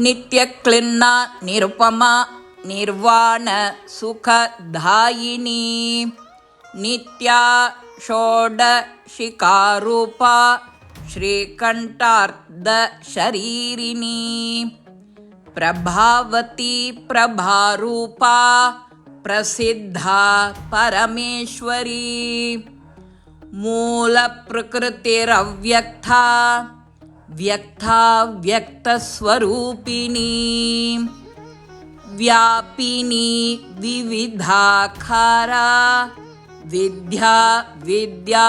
नित्यक्लिन्ना निरुपमा निर्वाण सुखदायिनी। नित्या षोडशिकारूपा श्रीकण्ठार्धशरीरिणी। प्रभावती प्रभारूपा प्रसिद्धा परमेश्वरी। मूलप्रकृतिरव्यक्ता व्यक्ताव्यक्तस्वरूपिणी व्यापिनी विविधाकारा विद्या विद्यास्वरूपिणी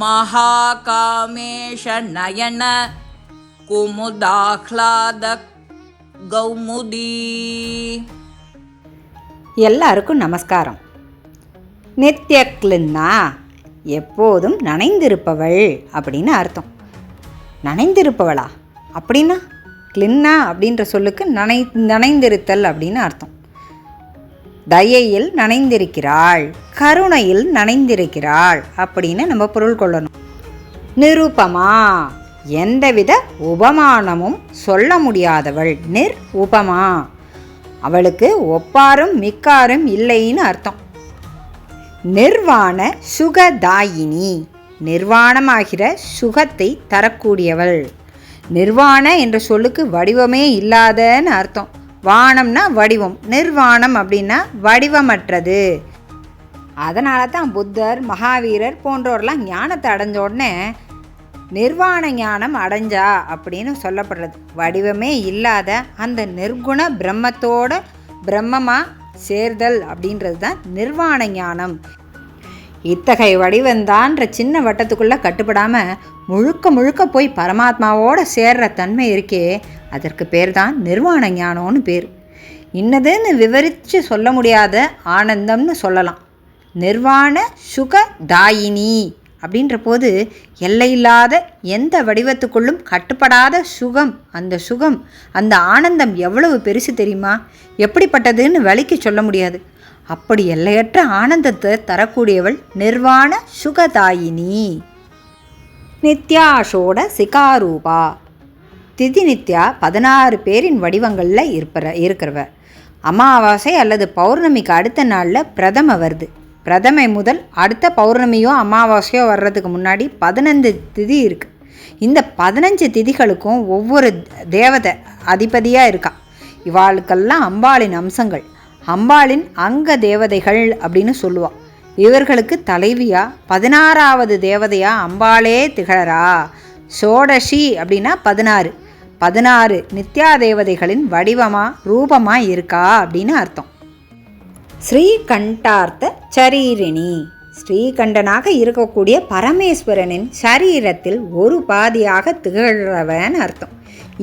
महाकामेश नयन ಕುಮುದಾಹ್ಲಾದ ಗೌಮುದಿ ಎಲ್ಲರಿಗೂ ನಮಸ್ಕಾರ ನಿತ್ಯಕ್ಲಿನ್ನ எப்போதும் நனைந்திருப்பவள் அப்படின்னு அர்த்தம். நனைந்திருப்பவளா? அப்படின்னா? கிளின்னா அப்படின்ற சொல்லுக்கு நனை நனைந்திருத்தல் அப்படின்னு அர்த்தம். தயையில் நனைந்திருக்கிறாள் கருணையில் நனைந்திருக்கிறாள் அப்படின்னு நம்ம பொருள் கொள்ளணும். நிருபமா? எந்தவித உபமானமும் சொல்ல முடியாதவள். நிர் உபமா. அவளுக்கு ஒப்பாரும் மிக்காரும் இல்லைன்னு அர்த்தம். நிர்வாண சுகதாயினி. நிர்வாணமாகிற சுகத்தை தரக்கூடியவள். நிர்வாண என்ற சொல்லுக்கு வடிவமே இல்லாதன்னு அர்த்தம். வானம்னா வடிவம். நிர்வாணம் அப்படின்னா வடிவமற்றது. அதனால தான் புத்தர் மகாவீரர் போன்றோர்லாம் ஞானத்தை அடைஞ்ச உடனே நிர்வாண ஞானம் அடைஞ்சா அப்படின்னு சொல்லப்படுறது. வடிவமே இல்லாத அந்த நிர்குண பிரம்மத்தோட பிரம்மமாக சேர்தல் அப்படின்றது தான் நிர்வாண ஞானம். இத்தகைய வடிவந்தான்ற சின்ன வட்டத்துக்குள்ளே கட்டுப்படாமல் முழுக்க முழுக்க போய் பரமாத்மாவோட சேர்ற தன்மை இருக்கே அதற்கு பேர் தான் நிர்வாண ஞானம்னு பேர். இன்னதுன்னு விவரித்து சொல்ல முடியாத ஆனந்தம்னு சொல்லலாம். நிர்வாண சுக தாயினி. அப்படின்ற போது எல்லையில்லாத எந்த வடிவத்துக்குள்ளும் கட்டுப்படாத சுகம் அந்த சுகம் அந்த ஆனந்தம் எவ்வளவு பெருசு தெரியுமா? எப்படிப்பட்டதுன்னு வலிக்கு சொல்ல முடியாது. அப்படி எல்லையற்ற ஆனந்தத்தை தரக்கூடியவள் நிர்வாண சுகதாயினி. நித்யாஷோட சிகாரூபா. திதி நித்யா பதினாறு பேரின் வடிவங்களில் இருப்பற இருக்கிறவ. அமாவாசை அல்லது பௌர்ணமிக்கு அடுத்த நாளில் பிரதம வருது. பிரதமை முதல் அடுத்த பௌர்ணமியோ அமாவாசையோ வர்றதுக்கு முன்னாடி பதினஞ்சு திதி இருக்குது இந்த பதினஞ்சு திதிகளுக்கும் ஒவ்வொரு தேவதை அதிபதியாக இருக்கா? இவாளுக்கெல்லாம் அம்பாளின் அம்சங்கள். அம்பாளின் அங்க தேவதைகள் அப்படின்னு சொல்லுவாள் இவர்களுக்கு தலைவியா பதினாறாவது தேவதையா அம்பாளே திகழறா? சோடஷி அப்படின்னா பதினாறு. பதினாறு நித்யா தேவதைகளின் வடிவமாக ரூபமாக இருக்கா அப்படின்னு அர்த்தம். ஸ்ரீகண்டார்த்த சரீரிணி. ஸ்ரீகண்டனாக இருக்கக்கூடிய பரமேஸ்வரனின் சரீரத்தில் ஒரு பாதியாக திகழ்றவன் அர்த்தம்.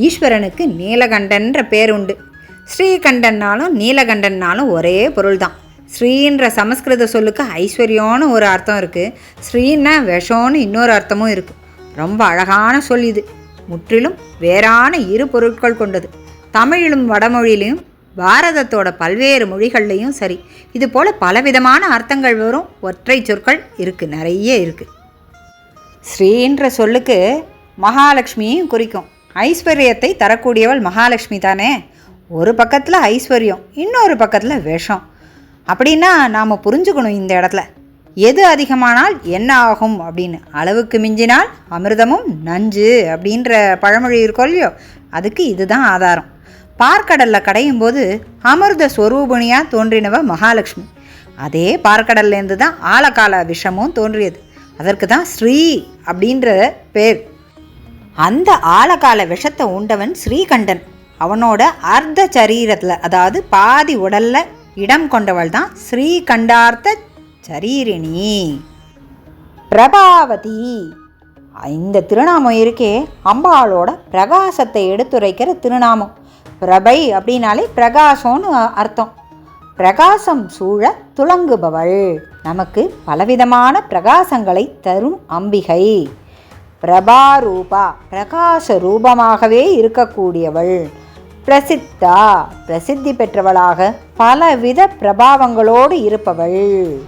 ஈஸ்வரனுக்கு நீலகண்டன்ற பேர் உண்டு. ஸ்ரீகண்டன்னாலும் நீலகண்டன்னாலும் ஒரே பொருள்தான். ஸ்ரீன்ற சமஸ்கிருத சொல்லுக்கு ஐஸ்வர்யம்னு ஒரு அர்த்தம் இருக்குது ஸ்ரீன்னா விஷம்னு இன்னொரு அர்த்தமும் இருக்குது ரொம்ப அழகான சொல் இது. முற்றிலும் வேறான இரு பொருட்கள் கொண்டது. தமிழிலும் வடமொழியிலையும் பாரதத்தோட பல்வேறு மொழிகள்லையும் சரி. இது போல் பலவிதமான அர்த்தங்கள் வரும். ஒற்றை சொற்கள் இருக்குது நிறைய இருக்குது ஸ்ரீன்ற சொல்லுக்கு மகாலட்சுமியும் குறிக்கும். ஐஸ்வர்யத்தை தரக்கூடியவள் மகாலட்சுமி தானே? ஒரு பக்கத்தில் ஐஸ்வர்யம் இன்னொரு பக்கத்தில் விஷம். அப்படின்னா நாம் புரிஞ்சுக்கணும் இந்த இடத்துல. எது அதிகமானால் என்ன ஆகும் அப்படின்னு. அளவுக்கு மிஞ்சினால் அமிர்தமும் நஞ்சு அப்படின்ற பழமொழி இருக்கோ இல்லையோ அதுக்கு இதுதான் ஆதாரம். பார்க்கடலில் கடையும் போது அமிர்த ஸ்வரூபிணியாக தோன்றினவ மகாலட்சுமி. அதே பார்க்கடல்லேருந்து தான் ஆழகால விஷமும் தோன்றியது. அதற்கு தான் ஸ்ரீ அப்படின்ற பேர். அந்த ஆழகால விஷத்தை உண்டவன் ஸ்ரீகண்டன். அவனோட அர்த்த சரீரத்தில் அதாவது பாதி உடல்ல இடம் கொண்டவள் தான் ஸ்ரீகண்டார்த்த சரீரிணி. பிரபாவதி. இந்த திருநாமம் இருக்கே அம்பாளோட பிரகாசத்தை எடுத்துரைக்கிற திருநாமம். பிரபை அப்படின்னாலே பிரகாசம்னு அர்த்தம். பிரகாசம் சூழ துளங்குபவள். நமக்கு பலவிதமான பிரகாசங்களை தரும் அம்பிகை. பிரபாரூபா பிரகாச ரூபமாகவே இருக்கக்கூடியவள். பிரசித்தா பிரசித்தி பெற்றவளாக பலவித பிரபாவங்களோடு இருப்பவள்.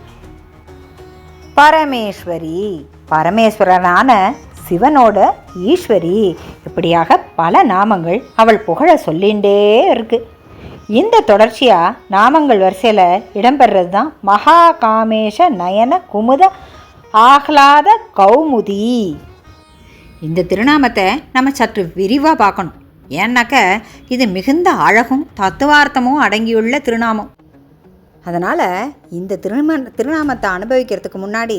பரமேஸ்வரி பரமேஸ்வரனான சிவனோட ஈஸ்வரி. இப்படியாக பல நாமங்கள் அவள் புகழ சொல்லிகிட்டே இருக்கு. இந்த தொடர்ச்சியாக நாமங்கள் வரிசையில் இடம்பெறது தான் மகா காமேஷ நயன குமுத ஆஹ்லாத கௌமுதி. இந்த திருநாமத்தை நம்ம சற்று விரிவாக பார்க்கணும். ஏன்னாக்க இது மிகுந்த அழகும் தத்துவார்த்தமும் அடங்கியுள்ள திருநாமம். அதனால் இந்த திரும திருநாமத்தை அனுபவிக்கிறதுக்கு முன்னாடி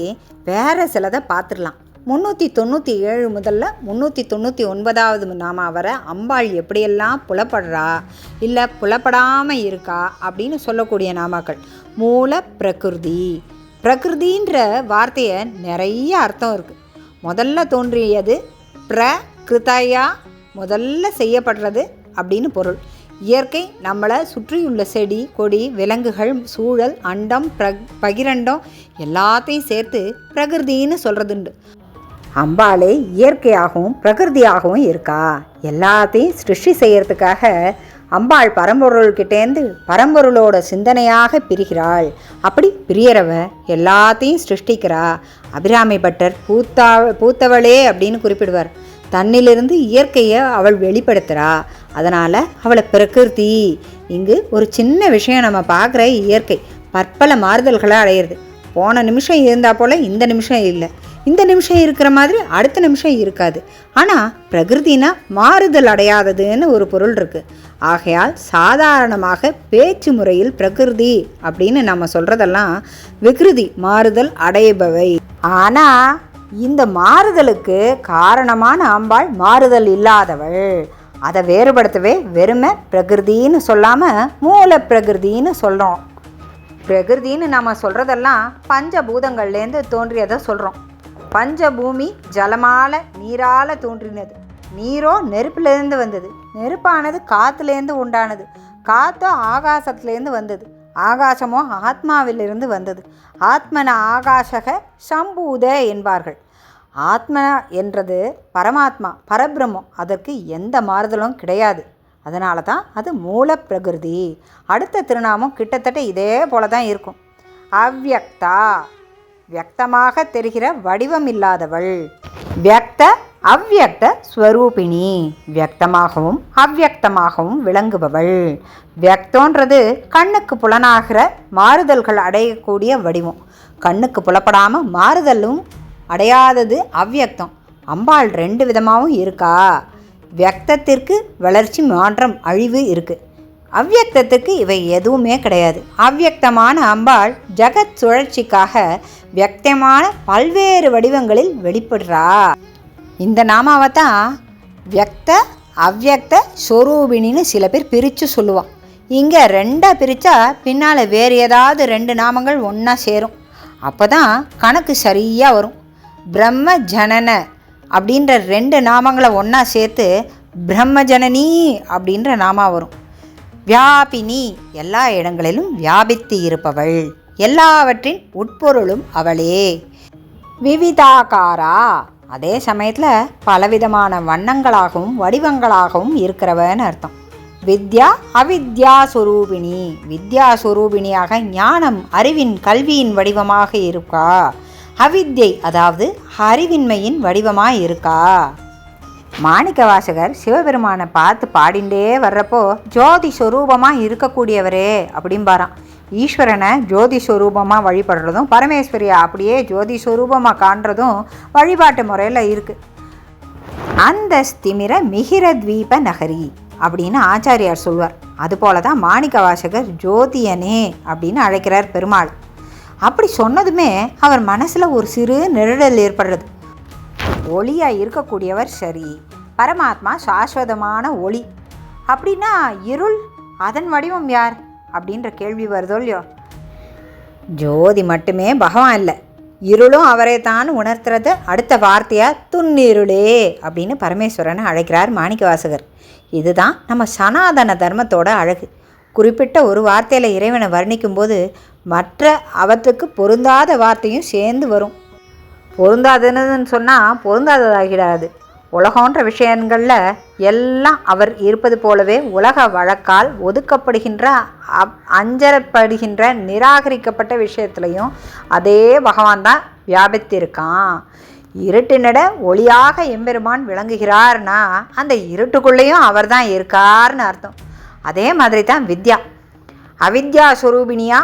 வேறு சிலதை பார்த்துடலாம். முந்நூற்றி தொண்ணூற்றி ஏழு முதல்ல முந்நூற்றி தொண்ணூற்றி ஒன்பதாவது நாமா வர அம்பாள் எப்படியெல்லாம் புலப்படுறா? இல்லை புலப்படாமல் இருக்கா? அப்படின்னு சொல்லக்கூடிய நாமாக்கள். மூல பிரகிருதி. பிரகிருதின்ற வார்த்தையை நிறைய அர்த்தம் இருக்குது முதல்ல தோன்றியது பிரகிருதையா முதல்ல செய்யப்படுறது அப்படின்னு பொருள். இயற்கை நம்மளை சுற்றியுள்ள செடி கொடி விலங்குகள் சூழல் அண்டம் பிர பகிரண்டம் எல்லாத்தையும் சேர்த்து பிரகிருதின்னு சொல்கிறதுண்டு அம்பாளே இயற்கையாகவும் பிரகிருதியாகவும் இருக்கா? எல்லாத்தையும் சிருஷ்டி செய்கிறதுக்காக அம்பாள் பரம்பொருள்கிட்டேருந்து பரம்பொருளோட சிந்தனையாக பிரிகிறாள். அப்படி பிரியறவ எல்லாத்தையும் சிருஷ்டிக்கிறா. அபிராமி பட்டர் பூத்தா பூத்தவளே அப்படின்னு குறிப்பிடுவார். தன்னிலிருந்து இயற்கையை அவள் வெளிப்படுத்துகிறா அதனால் அவளை பிரகிருதி. இங்கு ஒரு சின்ன விஷயம் நம்ம பார்க்குற இயற்கை. பற்பல மாறுதல்களை அடையிறது. போன நிமிஷம் இருந்தால் போல் இந்த நிமிஷம் இல்லை. இந்த நிமிஷம் இருக்கிற மாதிரி அடுத்த நிமிஷம் இருக்காது. ஆனால் பிரகிருதினா மாறுதல் அடையாததுன்னு ஒரு பொருள் இருக்குது ஆகையால் சாதாரணமாக பேச்சு முறையில் பிரகிருதி அப்படின்னு நம்ம சொல்கிறதெல்லாம் விகிருதி மாறுதல் அடைபவை. ஆனால் இந்த மாறுதலுக்கு காரணமான அம்பாள் மாறுதல் இல்லாதவள். அதை வேறுபடுத்தவே வெறுமை பிரகிருதின்னு சொல்லாமல் மூல பிரகிருதின்னு சொல்கிறோம் பிரகிருதின்னு நம்ம சொல்கிறதெல்லாம் பஞ்சபூதங்கள்லேருந்து தோன்றியதை சொல்கிறோம் பஞ்சபூமி ஜலமால நீரால தோன்றினது. நீரோ நெருப்புலேருந்து வந்தது. நெருப்பானது காற்றுலேருந்து உண்டானது. காற்றோ ஆகாசத்துலேருந்து வந்தது. ஆகாசமோ ஆத்மாவிலிருந்து வந்தது. ஆத்மன ஆகாஷக சம்பூத என்பார்கள். ஆத்ம என்றது பரமாத்மா பரபிரம்மம். அதற்கு எந்த மாறுதலும் கிடையாது. அதனால தான் அது மூல பிரகிருதி அடுத்த திருநாமம் கிட்டத்தட்ட இதே போல தான் இருக்கும். அவ்யக்தா வியக்தமாக தெரிகிற வடிவம் இல்லாதவள் வியக்த அவ்யக்த ஸ்வரூபிணி. வியக்தமாகவும் அவ்யக்தமாகவும் விளங்குபவள். வியக்தோன்றது கண்ணுக்கு புலனாகிற மாறுதல்கள் அடையக்கூடிய வடிவம். கண்ணுக்கு புலப்படாமல் மாறுதலும் அடையாதது அவ்வியக்தம் அம்பாள் ரெண்டு விதமாகவும் இருக்கா. வியக்தத்திற்கு வளர்ச்சி மாற்றம் அழிவு இருக்குது அவ்வியக்தத்துக்கு இவை எதுவுமே கிடையாது. அவ்யக்தமான அம்பாள் ஜகத் சுழற்சிக்காக வியக்தமான பல்வேறு வடிவங்களில் வெளிப்படுறா. இந்த நாமாவை தான் வியக்த அவ்யக்த ஸ்வரூபிணின்னு சில பேர் பிரித்து சொல்லுவான் இங்கே ரெண்டாக பிரித்தா பின்னால் வேறு ஏதாவது ரெண்டு நாமங்கள் ஒன்றா சேரும். அப்போ தான் கணக்கு சரியாக வரும். பிரம்ம ஜனன அப்படின்ற ரெண்டு நாமங்களை ஒன்றா சேர்த்து பிரம்மஜனனி அப்படின்ற நாமா வரும். வியாபினி எல்லா இடங்களிலும் வியாபித்து இருப்பவள். எல்லாவற்றின் உட்பொருளும் அவளே. விவிதாகாரா. அதே சமயத்தில் பலவிதமான வண்ணங்களாகவும் வடிவங்களாகவும் இருக்கிறவன்னு அர்த்தம். வித்யா அவித்யா சுரூபிணி. வித்யா சுரூபிணியாக ஞானம் அறிவின் கல்வியின் வடிவமாக இருக்கா? அவித்யை அதாவது அறிவின்மையின் வடிவமாக இருக்கா மாணிக்க வாசகர் சிவபெருமானை பார்த்து பாடிண்டே வர்றப்போ ஜோதி ஸ்வரூபமாக இருக்கக்கூடியவரே அப்படிம்பாராம். ஈஸ்வரனை ஜோதி ஸ்வரூபமாக வழிபடுறதும் பரமேஸ்வரியை அப்படியே ஜோதி ஸ்வரூபமாக காண்றதும் வழிபாட்டு முறையில் இருக்குது அந்த ஸ்திமிர மிகிர தீப நகரி அப்படின்னு ஆச்சாரியார் சொல்வார். அதுபோல தான் மாணிக்க வாசகர் ஜோதியனே அப்படின்னு அழைக்கிறார் பெருமாள். அப்படி சொன்னதுமே அவர் மனசில் ஒரு சிறு நெருடல் ஏற்படுறது. ஒளியாக இருக்கக்கூடியவர் சரி பரமாத்மா சாஸ்வதமான ஒளி. அப்படின்னா இருள் அதன் வடிவம் யார்? அப்படின்ற கேள்வி வருதோ இல்லையோ? ஜோதி மட்டுமே பகவான் இல்லை. இருளும் அவரை தான் உணர்த்துறது. அடுத்த வார்த்தையாக துன்னிருளே அப்படின்னு பரமேஸ்வரனை அழைக்கிறார் மாணிக்கவாசகர். இதுதான் நம்ம சனாதன தர்மத்தோட அழகு. குறிப்பிட்ட ஒரு வார்த்தையில் இறைவனை வர்ணிக்கும்போது மற்ற அவற்றுக்கு பொருந்தாத வார்த்தையும் சேர்ந்து வரும். பொருந்தாதுன்னு சொன்னால் பொருந்தாததாகிடாது. உலகன்ற விஷயங்களில் எல்லாம் அவர் இருப்பது போலவே உலக வழக்கால் ஒதுக்கப்படுகின்ற அப் அஞ்சரப்படுகின்ற நிராகரிக்கப்பட்ட விஷயத்துலையும் அதே பகவான் தான் வியாபித்திருக்கான். இருட்டினிட ஒளியாக எம்பெருமான் விளங்குகிறார்னா அந்த இருட்டுக்குள்ளேயும் அவர் தான் இருக்கார்னு அர்த்தம். அதே மாதிரி தான் வித்யா. அவித்யா ஸ்வரூபிணியா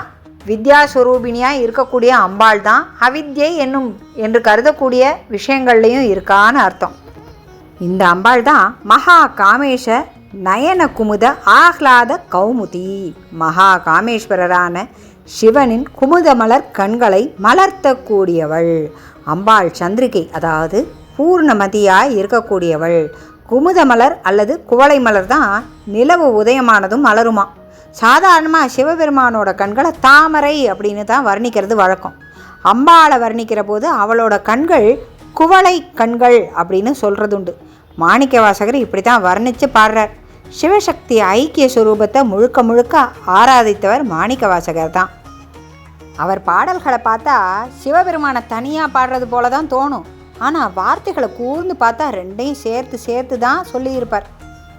வித்யா ஸ்வரூபிணியா இருக்கக்கூடிய அம்பாள் தான் அவித்யை என்னும் என்று கருதக்கூடிய விஷயங்கள்லையும் இருக்கான்னு அர்த்தம். இந்த அம்பாள் தான் மகா காமேஷ நயன குமுத ஆஹ்லாத கௌமுதி. மகா காமேஸ்வரரான சிவனின் குமுதமலர் கண்களை மலர்த்தக்கூடியவள். அம்பாள் சந்திரிகை அதாவது பூர்ணமதியாய் இருக்கக்கூடியவள். குமுதமலர் அல்லது குவளை மலர் தான் நிலவு உதயமானதும் மலருமா? சாதாரணமாக சிவபெருமானோட கண்களை தாமரை அப்படின்னு தான் வர்ணிக்கிறது வழக்கம். அம்பாளை வர்ணிக்கிற போது அவளோட கண்கள் குவளை கண்கள் அப்படின்னு சொல்கிறதுண்டு மாணிக்க வாசகர் இப்படி தான் வர்ணித்து பாடுறார். சிவசக்தி ஐக்கிய சுரூபத்தை முழுக்க முழுக்க ஆராதித்தவர் மாணிக்க வாசகர் தான். அவர் பாடல்களை பார்த்தா சிவபெருமானை தனியாக பாடுறது போல தான் தோணும். ஆனால் வார்த்தைகளை கூர்ந்து பார்த்தா ரெண்டையும் சேர்த்து சேர்த்து தான் சொல்லியிருப்பார்.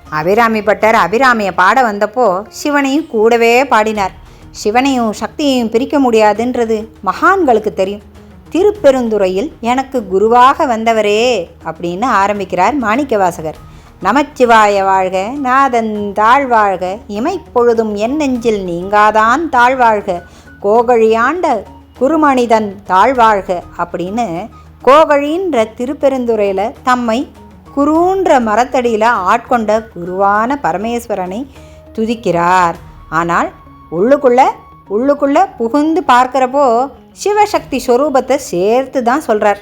அபிராமி பட்டர் அபிராமியை பாட வந்தப்போ சிவனையும் கூடவே பாடினார். சிவனையும் சக்தியையும் பிரிக்க முடியாதுன்றது மகான்களுக்கு தெரியும். திருப்பெருந்துறையில் எனக்கு குருவாக வந்தவரே அப்படின்னு ஆரம்பிக்கிறார் மாணிக்கவாசகர். நமச்சிவாய வாழ்க நாதன் தாழ்வாழ்க இமைப்பொழுதும் என் நெஞ்சில் நீங்காதான் தாழ்வாழ்க கோகழியாண்ட குருமனிதன் தாழ்வாழ்க அப்படின்னு கோகழின்ற திருப்பெருந்துறையில் தம்மை குருன்ற மரத்தடியில் ஆட்கொண்ட குருவான பரமேஸ்வரனை துதிக்கிறார். ஆனால் உள்ளுக்குள்ள உள்ளுக்குள்ள புகுந்து பார்க்குறப்போ சிவசக்தி ஸ்வரூபத்தை சேர்த்து தான் சொல்கிறார்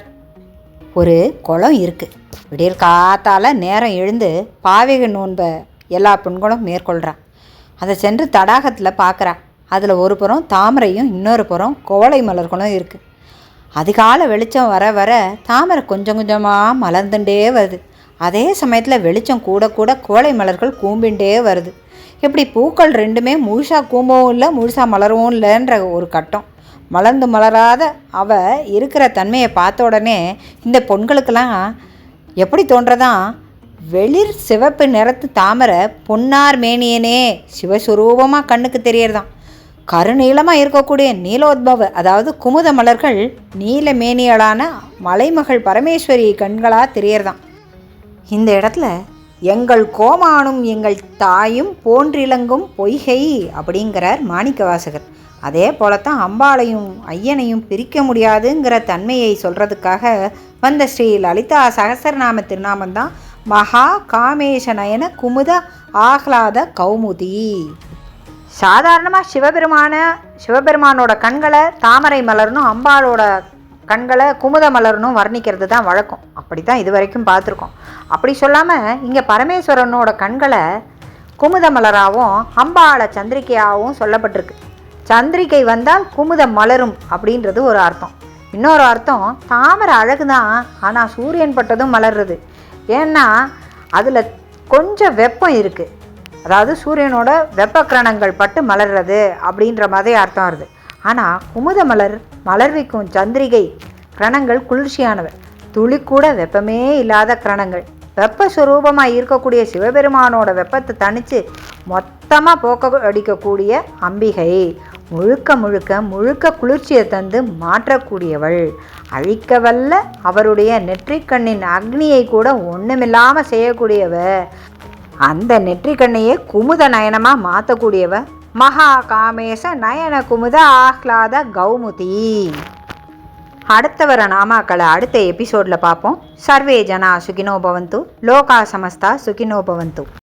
ஒரு குளம் இருக்குது விடியற் காத்தால் நேரம் எழுந்து பாவிக நோன்பை எல்லா பெண்களும் மேற்கொள்கிறான் அதை சென்று தடாகத்தில் பார்க்குறா அதில் ஒரு புறம் தாமரையும் இன்னொரு புறம் கோவளை மலர்களும் இருக்குது அதிகால வெளிச்சம் வர வர தாமரை கொஞ்சம் கொஞ்சமாக மலர்ந்துட்டே வருது. அதே சமயத்தில் வெளிச்சம் கூட கூட கோழை மலர்கள் கூம்பின்ண்டே வருது. இப்படி பூக்கள் ரெண்டுமே முழுசாக கூம்பவும் இல்லை முழுசாக மலரவும் இல்லைன்ற ஒரு கட்டம். மலர்ந்து மலராத அவ இருக்கிற தன்மையை பார்த்த உடனே இந்த பொண்களுக்கெல்லாம் எப்படி தோன்றதான் வெளிர் சிவப்பு நிறத்து தாமரை பொன்னார் மேனியனே சிவஸ்வரூபமாக கண்ணுக்கு தெரியறதான் கருநீளமாக இருக்கக்கூடிய நீலோத்பவ அதாவது குமுத மலர்கள் நீல மேனியலான மலைமகள் பரமேஸ்வரி கண்களாக தெரியறதான் இந்த இடத்துல எங்கள் கோமானும் எங்கள் தாயும் போன்றிலங்கும் பொய்கை அப்படிங்கிறார் மாணிக்கவாசகர். அதே போலத்தான் அம்பாளையும் ஐயனையும் பிரிக்க முடியாதுங்கிற தன்மையை சொல்கிறதுக்காக வந்த ஸ்ரீ லலிதா சகசரநாம திருநாமந்தான் மகா காமேஷ நயன குமுத ஆஹ்லாத கௌமுதி. சாதாரணமாக சிவபெருமான சிவபெருமானோட கண்களை தாமரை மலர்னும் அம்பாளோட கண்களை குமுத மலர்னும் வர்ணிக்கிறது தான் வழக்கம். அப்படி தான் இது வரைக்கும் பார்த்துருக்கோம். அப்படி சொல்லாமல் இங்கே பரமேஸ்வரனோட கண்களை குமுத மலராகவும் அம்பாள சந்திரிகையாகவும் சொல்லப்பட்டிருக்கு. சந்திரிகை வந்தால் குமுதம் மலரும் அப்படின்றது ஒரு அர்த்தம். இன்னொரு அர்த்தம் தாமரை அழகு தான் ஆனால் சூரியன் பட்டதும் மலர்றது. ஏன்னா அதில் கொஞ்சம் வெப்பம் இருக்குது அதாவது சூரியனோட வெப்பக்கிரணங்கள் பட்டு மலர்றது அப்படின்ற மாதிரி அர்த்தம் வருது. ஆனால் குமுத மலர் மலர்விக்கும் சந்திரிகை கிரணங்கள் குளிர்ச்சியானவை. துளி கூட வெப்பமே இல்லாத கிரணங்கள். வெப்ப சுரூபமாக இருக்கக்கூடிய சிவபெருமானோட வெப்பத்தை தணித்து மொத்தமாக போக்க அடிக்கக்கூடிய அம்பிகை. முழுக்க முழுக்க முழுக்க குளிர்ச்சியை தந்து மாற்றக்கூடியவள். அழிக்க வல்ல அவருடைய நெற்றிக்கண்ணின் அக்னியை கூட ஒன்றுமில்லாமல் செய்யக்கூடியவ. அந்த நெற்றிக்கண்ணையே குமுத நயனமாக மாற்றக்கூடியவ மகா காமேச நயன குமுத ஆஹ்லாத கௌமுதி. அடுத்த வர நாமாக்களை அடுத்த எபிசோடில் பார்ப்போம். சர்வே ஜனா சுகினோ பவந்து. லோகா சமஸ்தா சுகினோ பவந்து.